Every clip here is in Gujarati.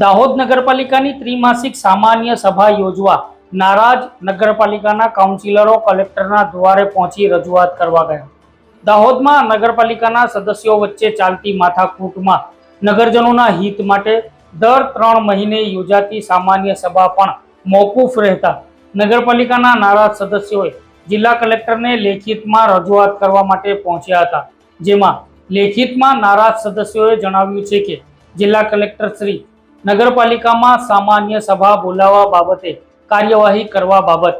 દાહોદ નગરપાલિકાની ત્રિમાસિક સામાન્ય સભા યોજવા નારાજ નગરપાલિકાના કાઉન્સિલરો કલેક્ટરના દ્વારે પહોંચી રજૂઆત કરવા ગયા. દાહોદમાં નગરપાલિકાના સદસ્યો વચ્ચે ચાલતી માથાકૂટમાં નગરજનોના હિત માટે દર ત્રણ મહિને યોજાતી સામાન્ય સભા પણ મોકૂફ રહેતા નગરપાલિકાના નારાજ સદસ્યોએ જિલ્લા કલેક્ટરને લેખિતમાં રજૂઆત કરવા માટે પહોંચ્યા હતા, જેમાં લેખિતમાં નારાજ સદસ્યોએ જણાવ્યું છે કે જિલ્લા કલેક્ટર શ્રી નગરપાલિકામાં સામાન્ય સભા બોલાવવા બાબતે કાર્યવાહી કરવા બાબત.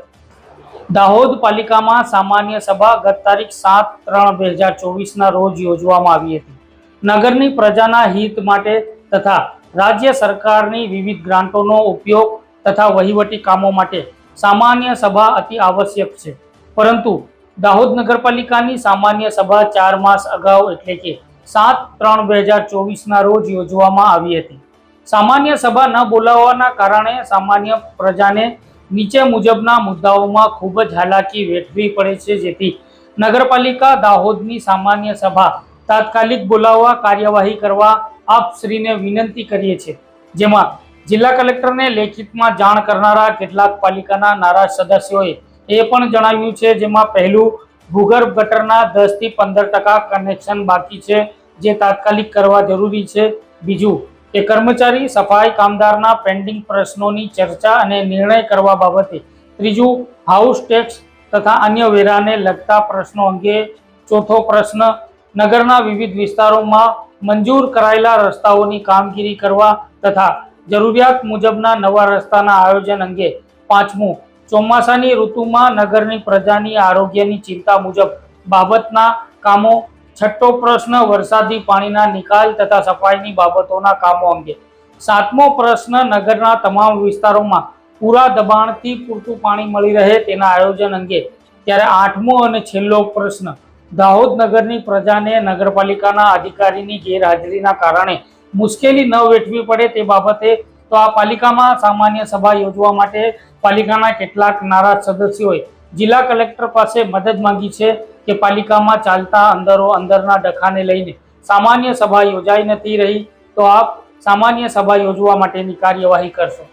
દાહોદ પાલિકામાં સામાન્ય સભા ગત તારીખ સાત ત્રણ બે હજાર ચોવીસના રોજ યોજવામાં આવી હતી. નગરની પ્રજાના હિત માટે તથા રાજ્ય સરકારની વિવિધ ગ્રાન્ટોનો ઉપયોગ તથા વહીવટી કામો માટે સામાન્ય સભા અતિ આવશ્યક છે. પરંતુ દાહોદ નગરપાલિકાની સામાન્ય સભા ચાર માસ અગાઉ એટલે કે સાત ત્રણ બે હજાર ચોવીસના રોજ યોજવામાં આવી હતી. સામાન્ય સભા ન બોલાવવાના કારણે સામાન્ય પ્રજાને નીચે મુજબના મુદ્દાઓમાં ખૂબ જ હાલાકી વેઠવી પડે છે, જેથી નગરપાલિકા દાહોદની સામાન્ય સભા તાત્કાલિક બોલાવવા કાર્યવાહી કરવા આપ શ્રીને વિનંતી કરીએ છીએ. જેમાં જિલ્લા કલેક્ટરને લેખિતમાં જાણ કરનારા કેટલાક પાલિકાના નારાજ સદસ્યોએ એ પણ જણાવ્યું છે, જેમાં પહેલું ભૂગર્ભ ગટરના દસથી પંદર ટકા કનેક્શન બાકી છે, જે તાત્કાલિક કરવા જરૂરી છે. બીજું કે કર્મચારી, સફાઈ કામદારના પેન્ડિંગ પ્રશ્નોની ચર્ચા અને નિર્ણય કરવા બાબતે ત્રીજું હાઉસ ટેક્સ તથા અન્ય વેરાને લગતા પ્રશ્નો અંગે ચોથો પ્રશ્ન, નગરના વિવિધ વિસ્તારોમાં મંજૂર કરાયેલા રસ્તાઓની કામગીરી કરવા તથા જરૂરિયાત મુજબના નવા રસ્તાના આયોજન અંગે પાંચમું, ચોમાસાની ઋતુમાં નગરની પ્રજાની આરોગ્યની ચિંતા મુજબ બાબતના કામો છઠ્ઠો પ્રશ્ન, વરસાદી પાણીના નિકાલ તથા સફાઈની બાબતોના કામો અંગે. સાતમો પ્રશ્ન, નગરના તમામ વિસ્તારોમાં પૂરા દબાણથી પૂરતું પાણી મળી રહે તેના આયોજન અંગે. ત્યારે આઠમો અને છેલ્લો પ્રશ્ન, દાહોદ નગરની પ્રજાને નગરપાલિકાના અધિકારીની ગેરહાજરીના કારણે મુશ્કેલી ન વેઠવી પડે તે બાબતે તો આ પાલિકામાં સામાન્ય સભા યોજવા માટે પાલિકાના કેટલાક નારાજ સદસ્યોએ જિલ્લા કલેક્ટર પાસે મદદ માંગી છે. કે પાલિકામાં ચાલતા અંદરો અંદરના ડખાને લઈને સામાન્ય સભા યોજાઈ નથી રહી, તો આપ સામાન્ય સભા યોજવા માટેની કાર્યવાહી કરશો.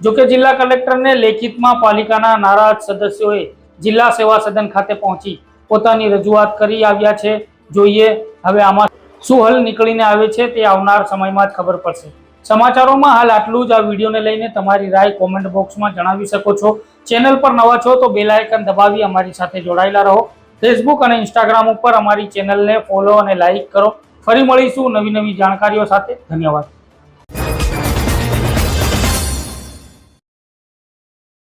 જોકે જિલ્લા કલેક્ટરને લેખિતમાં પાલિકાના નારાજ સદસ્યોએ જિલ્લા સેવા સદન ખાતે પહોંચી પોતાની રજૂઆત કરી આવ્યા છે. જોઈએ, હવે આમાં શું હલ નીકળીને આવે છે તે આવનાર સમયમાં જ ખબર પડશે. સમાચારોમાં હાલ આટલું જ. આ વિડીયોને લઈને તમારી રાય કોમેન્ટ બોક્સમાં જણાવી શકો છો. ચેનલ પર નવા છો તો બેલ આઇકન દબાવી અમારી સાથે જોડાયેલા રહો. ફેસબુક અને ઇન્સ્ટાગ્રામ ઉપર અમારી ચેનલને ફોલો અને લાઇક કરો. ફરી મળીશું નવી નવી જાણકારીઓ સાથે. ધન્યવાદ.